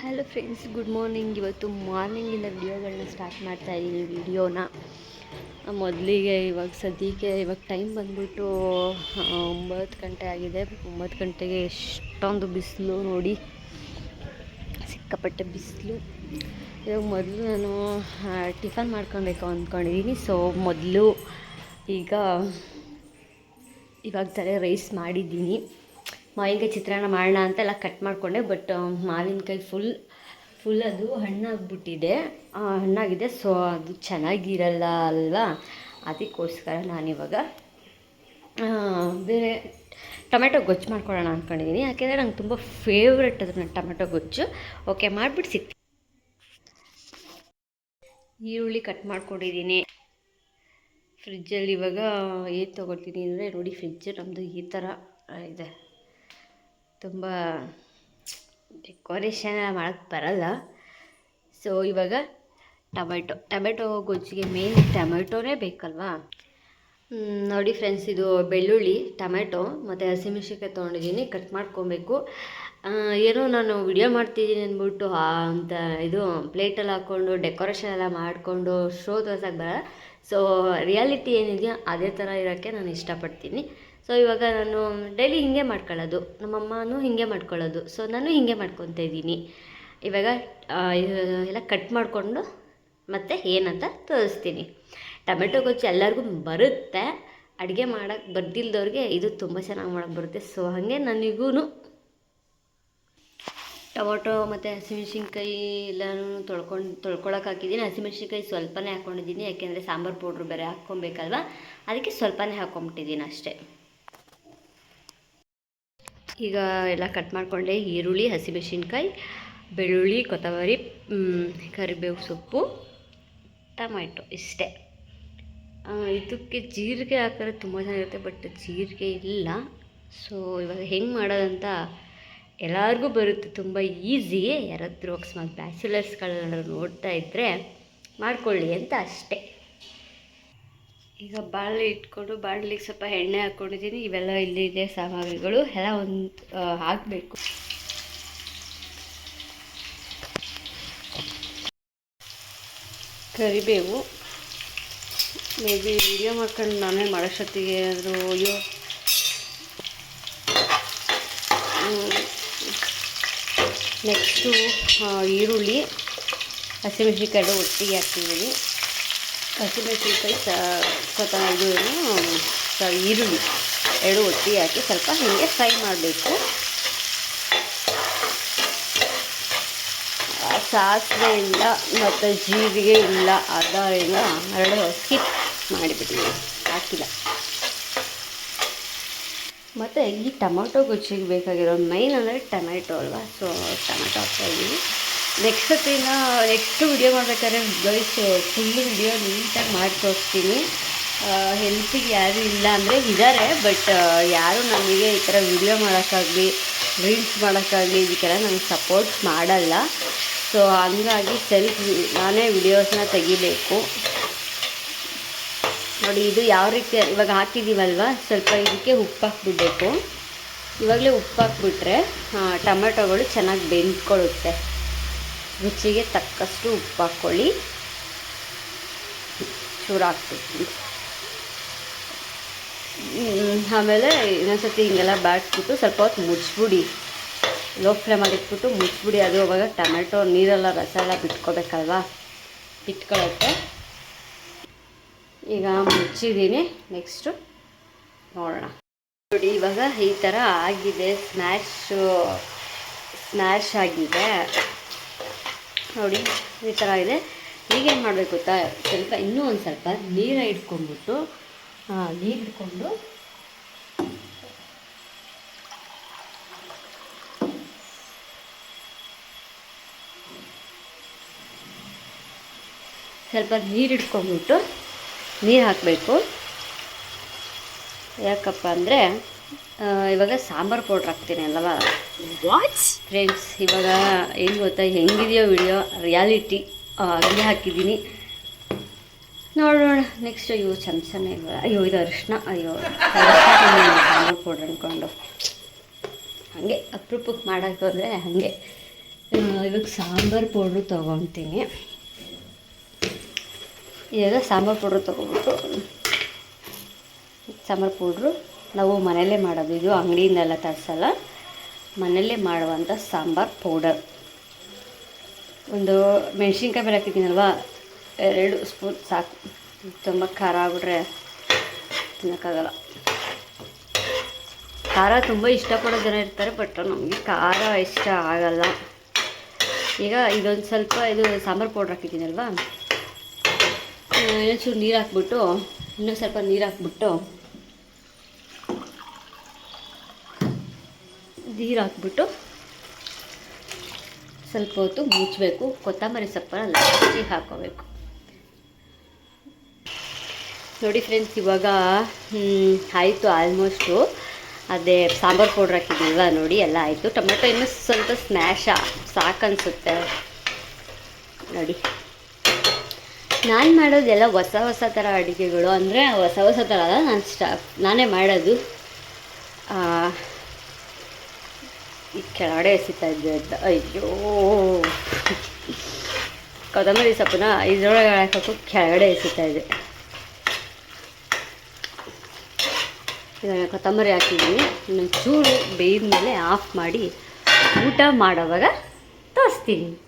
Hello friends good morning ಇವತ್ತು ಮಾರ್ನಿಂಗಿಂದ ವಿಡಿಯೋಗಳನ್ನ start ಮಾಡ್ತಾ ಇದ್ದೀನಿ ವಿಡಿಯೋನ ಮೊದಲಿಗೆ ಇವಾಗ ಸದ್ಯಕ್ಕೆ ಇವಾಗ ಟೈಮ್ ಬಂದ್ಬಿಟ್ಟು ಒಂಬತ್ತು ಗಂಟೆ ಆಗಿದೆ. ಒಂಬತ್ತು ಗಂಟೆಗೆ ಎಷ್ಟೊಂದು ಬಿಸಿಲು ನೋಡಿ. ಸಿಕ್ಕಾಪಟ್ಟೆ ಬಿಸಿಲು. ಇವಾಗ ಮೊದಲು ನಾನು ಟಿಫನ್ ಮಾಡ್ಕೊಬೇಕು ಅಂದ್ಕೊಂಡಿದ್ದೀನಿ ಸೊ ಮೊದಲು ಈಗ ಇವಾಗ ತಲೆ ರೈಸ್ ಮಾಡಿದ್ದೀನಿ. ಮಾವಿನಕಾಯಿ ಚಿತ್ರಾನ್ನ ಮಾಡೋಣ ಅಂತೆಲ್ಲ ಕಟ್ ಮಾಡಿಕೊಂಡೆ ಬಟ್ ಮಾವಿನಕಾಯಿ ಫುಲ್ ಫುಲ್ ಅದು ಹಣ್ಣಾಗ್ಬಿಟ್ಟಿದೆ. ಹಣ್ಣಾಗಿದೆ ಸೊ ಅದು ಚೆನ್ನಾಗಿರಲ್ಲ ಅಲ್ವಾ? ಅದಕ್ಕೋಸ್ಕರ ನಾನಿವಾಗ ಬೇರೆ ಟೊಮೆಟೊ ಗೊಜ್ಜು ಮಾಡ್ಕೊಳ್ಳೋಣ ಅಂದ್ಕೊಂಡಿದ್ದೀನಿ ಯಾಕೆಂದರೆ ನಂಗೆ ತುಂಬ ಫೇವ್ರೆಟ್ ಅದು ನನ್ನ ಟೊಮೆಟೊ ಗೊಜ್ಜು. ಓಕೆ ಮಾಡಿಬಿಟ್ಟು ಸಿಗ್ತೀನಿ ಈರುಳ್ಳಿ ಕಟ್ ಮಾಡ್ಕೊಂಡಿದ್ದೀನಿ ಫ್ರಿಜ್ಜಲ್ಲಿ ಇವಾಗ ಏನು ತೊಗೊಳ್ತೀನಿ ಅಂದರೆ ನೋಡಿ ಫ್ರಿಜ್ಜು ನಮ್ಮದು ಈ ಥರ ಇದೆ. ತುಂಬ ಡೆಕೋರೇಷನ್ ಮಾಡೋಕ್ಕೆ ಬರಲ್ಲ. ಸೊ ಇವಾಗ ಟೊಮೆಟೊ ಟೊಮೆಟೊ ಗೊಜ್ಜಿಗೆ ಮೇನ್ ಟೊಮೆಟೊನೇ ಬೇಕಲ್ವಾ? ನೋಡಿ ಫ್ರೆಂಡ್ಸ್ ಇದು ಬೆಳ್ಳುಳ್ಳಿ, ಟೊಮೆಟೊ ಮತ್ತು ಹಸಿಮೆಣ್ಸಿನ್ಕಾಯಿ ತೊಗೊಂಡಿದ್ದೀನಿ ಕಟ್ ಮಾಡ್ಕೊಬೇಕು. ಏನೋ ನಾನು ವಿಡಿಯೋ ಮಾಡ್ತಿದ್ದೀನಿ ಅಂದ್ಬಿಟ್ಟು ಅಂತ ಇದು ಪ್ಲೇಟಲ್ಲಿ ಹಾಕ್ಕೊಂಡು ಡೆಕೋರೇಷನ್ ಎಲ್ಲ ಮಾಡಿಕೊಂಡು ಶೋ ತೋರ್ಸಕ್ಕೆ ಬರಲ್ಲ. ಸೊ ರಿಯಾಲಿಟಿ ಏನಿದೆಯೋ ಅದೇ ಥರ ಇರೋಕ್ಕೆ ನಾನು ಇಷ್ಟಪಡ್ತೀನಿ. ಸೊ ಇವಾಗ ನಾನು ಡೈಲಿ ಹಿಂಗೆ ಮಾಡ್ಕೊಳ್ಳೋದು. ನಮ್ಮಮ್ಮನೂ ಹಿಂಗೆ ಮಾಡ್ಕೊಳ್ಳೋದು. ಸೊ ನಾನು ಹಿಂಗೆ ಮಾಡ್ಕೊತ ಇದ್ದೀನಿ. ಇವಾಗ ಎಲ್ಲ ಕಟ್ ಮಾಡಿಕೊಂಡು ಮತ್ತು ಏನಂತ ತೋರಿಸ್ತೀನಿ. ಟೊಮೆಟೊ ಗೊಜ್ಜು ಎಲ್ಲರಿಗೂ ಬರುತ್ತೆ. ಅಡುಗೆ ಮಾಡೋಕ್ಕೆ ಬರ್ದಿಲ್ದವ್ರಿಗೆ ಇದು ತುಂಬ ಚೆನ್ನಾಗಿ ಮಾಡೋಕ್ಕೆ ಬರುತ್ತೆ. ಸೊ ಹಾಗೆ ನನಗೂ ಟೊಮೊಟೊ ಮತ್ತು ಹಸಿಮೆಣ್ಸಿನ್ಕಾಯಿ ಎಲ್ಲನೂ ತೊಳ್ಕೊಂಡು ತೊಳ್ಕೊಳಕ್ಕೆ ಹಾಕಿದ್ದೀನಿ. ಹಸಿಮೆಣ್ಸಿನ್ಕಾಯಿ ಸ್ವಲ್ಪನೇ ಹಾಕ್ಕೊಂಡಿದ್ದೀನಿ ಯಾಕೆಂದರೆ ಸಾಂಬಾರು ಪೌಡ್ರು ಬೇರೆ ಹಾಕ್ಕೊಬೇಕಲ್ವ? ಅದಕ್ಕೆ ಸ್ವಲ್ಪನೇ ಹಾಕ್ಕೊಂಬಿಟ್ಟಿದ್ದೀನಿ ಅಷ್ಟೇ. ಈಗ ಎಲ್ಲ ಕಟ್ ಮಾಡಿಕೊಂಡೆ ಈರುಳ್ಳಿ, ಹಸಿಮೆಣ್ಸಿನ್ಕಾಯಿ, ಬೆಳ್ಳುಳ್ಳಿ, ಕೊತ್ತಂಬರಿ ಕರಿಬೇವು ಸೊಪ್ಪು, ಟೊಮೆಟೊ ಇಷ್ಟೇ. ಇದಕ್ಕೆ ಜೀರಿಗೆ ಹಾಕಿದ್ರೆ ತುಂಬ ಚೆನ್ನಾಗಿರುತ್ತೆ, ಬಟ್ ಜೀರಿಗೆ ಇಲ್ಲ. ಸೊ ಇವಾಗ ಹೆಂಗೆ ಮಾಡೋದಂತ ಎಲ್ಲರಿಗೂ ಬರುತ್ತೆ, ತುಂಬ ಈಸಿ. ಯಾರಾದರೂ ಅಕಸ್ಮಾತ್ ಬ್ಯಾಚುಲರ್ಸ್ಗಳನ್ನ ನೋಡ್ತಾ ಇದ್ದರೆ ಮಾಡ್ಕೊಳ್ಳಿ ಅಂತ ಅಷ್ಟೇ. ಈಗ ಬಾಳೆ ಇಟ್ಕೊಂಡು ಬಾಣಲಿಗೆ ಸ್ವಲ್ಪ ಎಣ್ಣೆ ಹಾಕ್ಕೊಂಡಿದ್ದೀನಿ ಇವೆಲ್ಲ ಇಲ್ಲಿದೆ ಸಾಮಗ್ರಿಗಳು. ಎಲ್ಲ ಒಂದು ಹಾಕಬೇಕು. ಕರಿಬೇವು. ಮೇ ಬಿ ವಿಡಿಯೋ ಮಾಡ್ಕೊಂಡು ನಾನೇ ಮಾಡೋಷ್ಟೊತ್ತಿಗೆ ಆದರೂ ಅಯ್ಯೋ. ನೆಕ್ಸ್ಟು ಈರುಳ್ಳಿ. ಹಸಿಮೆಣ್ಸಿನ್ಕಾಯಿ ಒಟ್ಟಿಗೆ ಹಾಕ್ತಿದ್ದೀನಿ. ಹಸಿಮೆಣ್ಸಿನ್ಕಾಯಿ ಸ್ವಲ್ಪ ಇದು ಸ ಈರುಳ್ಳಿ ಎರಡು ಒಟ್ಟಿ ಹಾಕಿ ಸ್ವಲ್ಪ ಹೀಗೆ ಫ್ರೈ ಮಾಡಬೇಕು. ಸಾಸಿವೆ ಇಲ್ಲ ಮತ್ತು ಜೀರಿಗೆ ಇಲ್ಲ ಅದರಿಂದ ಎರಡು ಸ್ಕಿಪ್ ಮಾಡಿಬಿಟ್ಟಿದ್ದೀನಿ ಹಾಕಿಲ್ಲ. ಮತ್ತು ಈ ಟೊಮೊಟೊ ಗುಚ್ಚಿಗೆ ಬೇಕಾಗಿರೋ ಮೈನ್ ಅಂದರೆ ಟೊಮೆಟೊ ಅಲ್ವಾ? ಸೊ ಟೊಮೆಟೊ ಹಾಕ್ತಾಯಿದ್ದೀನಿ ನೆಕ್ಸ್ಟ್ ಸತಿನ ನೆಕ್ಸ್ಟ್ ವಿಡಿಯೋ ಮಾಡ್ಬೇಕಾದ್ರೆ ಗೈಸ್ ಫುಲ್ ವಿಡಿಯೋ ನೀಟಾಗಿ ಮಾಡಿ ತೋರಿಸ್ತೀನಿ ಹೆಲ್ಪಿಗೆ ಯಾರೂ ಇಲ್ಲ ಅಂದರೆ ಇದ್ದಾರೆ ಬಟ್ ಯಾರೂ ನಮಗೆ ಈ ಥರ ವಿಡಿಯೋ ಮಾಡೋಕ್ಕಾಗಲಿ ರೀಲ್ಸ್ ಮಾಡೋಕ್ಕಾಗಲಿ ಇದಕ್ಕೆಲ್ಲ ನನಗೆ ಸಪೋರ್ಟ್ ಮಾಡಲ್ಲ. ಸೊ ಹಂಗಾಗಿ ಸೆಲ್ಫ್ ನಾನೇ ವಿಡಿಯೋಸ್ನ ತೆಗಿಬೇಕು. ನೋಡಿ, ಇದು ಯಾವ ರೀತಿ, ಇವಾಗ ಹಾಕಿದ್ದೀವಲ್ವ ಸ್ವಲ್ಪ ಇದಕ್ಕೆ ಉಪ್ಪು ಹಾಕ್ಬಿಡ್ಬೇಕು. ಇವಾಗಲೇ ಉಪ್ಪು ಹಾಕ್ಬಿಟ್ರೆ ಟೊಮೆಟೊಗಳು ಚೆನ್ನಾಗಿ ಬೆಂದ್ಕೊಳ್ಳುತ್ತೆ. ರುಚಿಗೆ ತಕ್ಕಷ್ಟು ಉಪ್ಪು ಹಾಕ್ಕೊಳ್ಳಿ ಚೂರು ಹಾಕ್ಬೇಕು ಆಮೇಲೆ ಇನ್ನೊಂದ್ಸತಿ ಹಿಂಗೆಲ್ಲ ಬಾಡಿಸ್ಬಿಟ್ಟು ಸ್ವಲ್ಪ ಹೊತ್ತು ಮುಚ್ಚಿಬಿಡಿ. ಲೋ ಫ್ಲೇಮಲ್ಲಿ ಇಟ್ಬಿಟ್ಟು ಮುಚ್ಚಿಬಿಡಿ. ಅದು ಅವಾಗ ಟೊಮೆಟೊ, ನೀರೆಲ್ಲ ರಸ ಎಲ್ಲ ಬಿಟ್ಕೋಬೇಕಲ್ವಾ? ಬಿಟ್ಕೊಳ್ಳುತ್ತೆ ಈಗ ಮುಚ್ಚಿದ್ದೀನಿ. ನೆಕ್ಸ್ಟು ನೋಡೋಣ. ನೋಡಿ, ಇವಾಗ ಈ ಥರ ಆಗಿದೆ. ಸ್ನ್ಯಾಶು ಸ್ನ್ಯಾಶ್ ಆಗಿದೆ. ನೋಡಿ, ಈ ಥರ ಇದೆ. ಈಗೇನು ಮಾಡಬೇಕು ಗೊತ್ತಾ? ಸ್ವಲ್ಪ ಇನ್ನೂ ಒಂದು ಸ್ವಲ್ಪ ನೀರ ಇಟ್ಕೊಂಡ್ಬಿಟ್ಟು ನೀರು ಇಟ್ಕೊಂಡು ಸ್ವಲ್ಪ ನೀರು ಇಟ್ಕೊಂಡ್ಬಿಟ್ಟು ನೀರು ಹಾಕಬೇಕು. ಯಾಕಪ್ಪ ಅಂದರೆ ಇವಾಗ ಸಾಂಬಾರು ಪೌಡ್ರ್ ಹಾಕ್ತೀನಿ ಅಲ್ಲವಾ? ವಾಚ್ ಫ್ರೆಂಡ್ಸ್ ಇವಾಗ ಏನು ಗೊತ್ತಾ? ಹೆಂಗಿದೆಯೋ ವಿಡಿಯೋ ರಿಯಾಲಿಟಿ ಅಲ್ಲಿ ಹಾಕಿದ್ದೀನಿ. ನೋಡೋಣ ನೆಕ್ಸ್ಟ್ ಅಯ್ಯೋ ಚಮಚನೇ ಇಲ್ವ? ಅಯ್ಯೋ ಇದು ಅರಿಶಿನ ಅಯ್ಯೋ ಸಾಂಬಾರು ಪೌಡ್ರ್ ಅಂದ್ಕೊಂಡು ಹಾಗೆ ಅಪ್ರೂಪಕ್ಕೆ ಮಾಡೋಕ್ಕೋದ್ರೆ ಹೋದರೆ ಹಾಗೆ. ಇವಾಗ ಸಾಂಬಾರು ಪೌಡ್ರು ತೊಗೊತೀನಿ. ಇವಾಗ ಸಾಂಬಾರು ಪೌಡ್ರು ತೊಗೊಬಿಟ್ಟು ಸಾಂಬಾರು ಪೌಡ್ರು ನಾವು ಮನೆಯಲ್ಲೇ ಮಾಡೋದು. ಇದು ಅಂಗಡಿಯಿಂದೆಲ್ಲ ತರಿಸಲ್ಲ. ಮನೆಯಲ್ಲೇ ಮಾಡುವಂಥ ಸಾಂಬಾರು ಪೌಡರ್. ಒಂದು ಮೆಣಸಿನ್ಕಾಯಿ ಬೇರೆ ಎರಡು ಸ್ಪೂನ್ ಸಾಕು. ತುಂಬ ಖಾರ ಆಗ್ಬಿಟ್ರೆ ತಿನ್ನೋಕ್ಕಾಗಲ್ಲ. ಖಾರ ತುಂಬ ಇಷ್ಟಪಡೋ ಜನ ಇರ್ತಾರೆ, ಬಟ್ ನಮಗೆ ಖಾರ ಇಷ್ಟ ಆಗಲ್ಲ. ಈಗ ಇದೊಂದು ಸ್ವಲ್ಪ ಇದು ಸಾಂಬಾರು ಪೌಡ್ರ್ ಹಾಕಿದ್ದೀನಲ್ವಾ? ಇನ್ನೊಂಚೂರು ನೀರು ಹಾಕ್ಬಿಟ್ಟು, ಇನ್ನೊಂದು ಸ್ವಲ್ಪ ನೀರು ಹಾಕ್ಬಿಟ್ಟು ನೀರು ಹಾಕ್ಬಿಟ್ಟು ಸ್ವಲ್ಪ ಹೊತ್ತು ಮುಚ್ಚಬೇಕು. ಕೊತ್ತಂಬರಿ ಸೊಪ್ಪನ್ನ ಲಾಸ್ಟಿಗೆ ಹಾಕೋಬೇಕು. ನೋಡಿ ಫ್ರೆಂಡ್ಸ್ ಇವಾಗ ಆಯಿತು ಆಲ್ಮೋಸ್ಟು ಅದೇ ಸಾಂಬಾರು ಪೌಡ್ರ್ ಹಾಕಿದ್ದೀವ ನೋಡಿ, ಎಲ್ಲ ಆಯಿತು. ಟೊಮೆಟೊ ಇನ್ನೂ ಸ್ವಲ್ಪ ಸ್ಮ್ಯಾಶ ಸಾಕನ್ಸುತ್ತೆ. ನೋಡಿ. ನಾನು ಮಾಡೋದೆಲ್ಲ ಹೊಸ ಹೊಸ ಥರ ಅಡುಗೆಗಳು. ಅಂದರೆ ಹೊಸ ಹೊಸ ಥರ ಅಲ್ಲ, ನಾನು ಸ್ಟಾ, ನಾನೇ ಮಾಡೋದು. ಈ ಕೆಳಗಡೆ ಎಸಿತಾ ಇದ್ದೆ ಅಂತ. ಅಯ್ಯೋ. ಕೊತ್ತಂಬರಿ ಸೊಪ್ಪನ್ನ ಇದ್ರೊಳಗೆ ಹಾಕಕ್ಕೂ ಕೆಳಗಡೆ ಎಸಿತಾ ಇದೆ ಇವಾಗ ಕೊತ್ತಂಬರಿ ಹಾಕಿದ್ದೀನಿ. ಇನ್ನೊಂದು ಚೂರು ಬೇಯ್ದ ಮೇಲೆ ಆಫ್ ಮಾಡಿ ಊಟ ಮಾಡೋವಾಗ ತೋರಿಸ್ತೀನಿ.